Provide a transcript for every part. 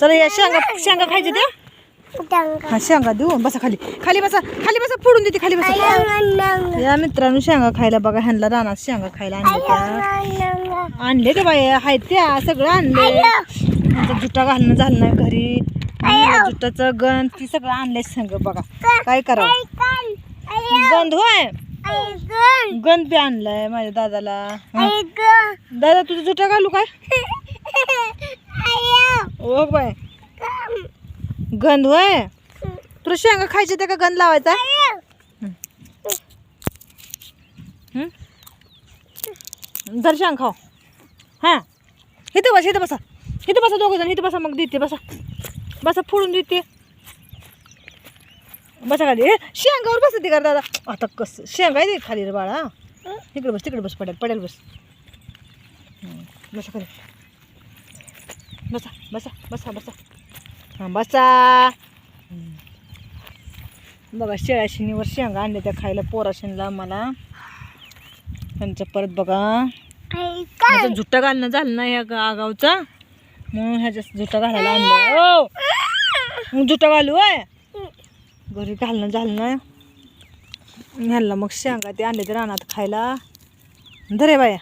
चला या शेंगा शेंगा खायचे त्या हा शेंगा देऊ बसा खाली. खाली बसा खाली बसा फोडून देते खाली बसा. या मित्रांनो शेंगा खायला बघा ह्यांना रानात शेंगा खायला आणले त्या. आणले ते बाई आहेत त्या सगळं आणले. जुटा घालणं झालं नाही घरी. जुटाचं गण ती सगळं आणलंय संग बघा. काय करावं? गंध होय? गंध बी आणलाय माझ्या दादाला. दादा तुझं जुटा घालू काय? ओ बाय. गंध होय? तुला शेंगा खायचे ते का गंध लावायचा? जर शेंग खाव हां. इथं बस इथं बसा. इथं बसा दोघं जण इथं बसा मग देते बसा. बसा फोडून देते. बसा खाली. शेंगावर बस ते कर दादा. आता कसं शेंगा आहे ते खाली रे बाळा. तिकडे बस तिकडे बस पडेल पडेल बस. बसा खाली. बसा बसा बसा बसा. हां बसा. बघा शेळ्या शिनीवर शेंगा आणले त्या खायला पोराशीनला मला त्यांचं परत बघा. ह्याचं जुट्टा घालणं झालं ना या गा- म्हणून ह्याच्या जुट्टा घालायला आणलं. हो. मग घालू आहे घरी घालणं झालं ना. ह्याला मग शेंगा ते आणले ते रानात खायला. धरे बाया.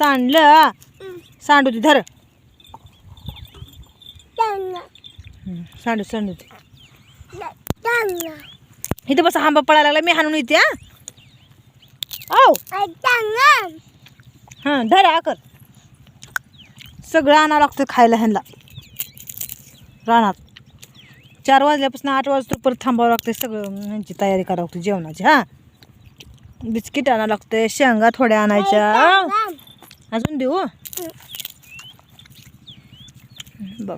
सांडलं. सांडू दे धर. सांडू सांडू दे. इथं बस आंबा पळायला लागला मी हाणून येते हा. हां धर आकर सगळं आणावं लागतं खायला ह्यांना. रानात. चार वाजल्यापासून आठ वाजता परत थांबावं लागतं सगळं ह्यांची तयारी करावं लागते जेवणाची हां. बिस्किट आणावं लागतं शेंगा थोड्या आणायच्या. अजून देऊ. बघ.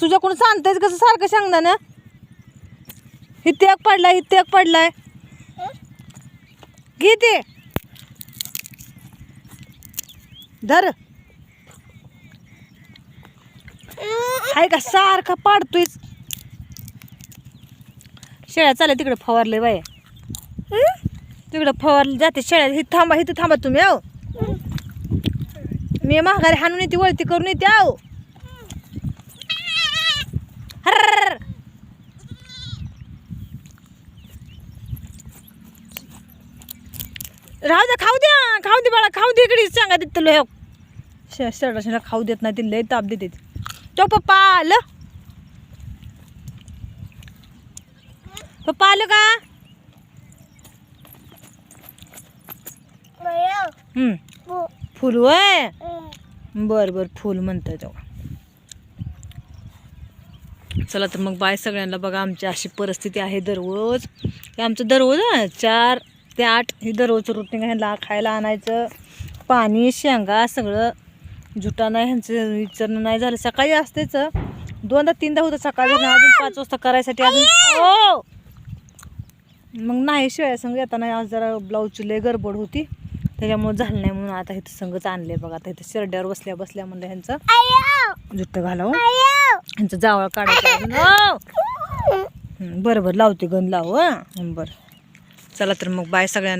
तुझ्या कोण सांगतायच कसं सारखं सांगणार ना इथे एक पडलाय इथे एक पडलाय. घे ते. धर. आहे का सारखा पाडतोय शेळ्या चालल्या तिकडे फवारले बाय तिकडं फवारले जाते शेळ्या इथं थांबा इथं थांबा तुम्ही आहो. मी महागारी हाणून येते वळती करून येते आहो. हर राहू द्या खाऊ द्या खाऊ दे बाळा खाऊ दे इकडे सांगा देत तुला शर्टाशीला खाऊ देत नाही ते लय ताप देते. तो पप्पा आलं पप्पा आलं का? फुल वय बर बर फुल म्हणताय तेव्हा. चला तर मग बाय सगळ्यांना बघा आमची अशी परिस्थिती आहे दररोज. हे आमचं दररोज हं, चार ते आठ हे दररोजचं रुटीन ह्यांना खायला आणायचं पाणी शेंगा सगळं. जुटा नाही ह्यांचं विचारणं नाही झालं. सकाळी असतेच दोनदा तीनदा होतं सकाळी. अजून पाच वाजता करायसाठी अजून. हो! मग नाही शिवाय संग येताना आज जरा ब्लाऊजची लय गडबड होती. त्याच्यामुळे झालं नाही म्हणून आता इथं संगच आणले बघा. आता इथं शिरड्यावर बसल्या बसल्या म्हणलं ह्यांचं झुट्ट घालावं. ह्यांचं जावळ काढायचं हो. बरं बरं लावते गण लाव हं. बरं. चला तर मग बाय सगळ्यांना.